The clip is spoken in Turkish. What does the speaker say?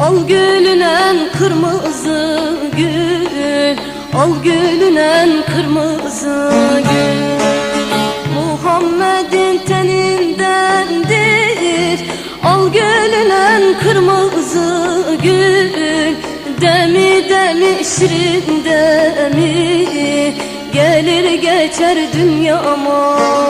Al gülünen kırmızı gül. Al gülünen kırmızı gül. Muhammed'in tenindendir. Al gülünen kırmızı gül. Demi demi şirin demi. Gelir geçer dünyama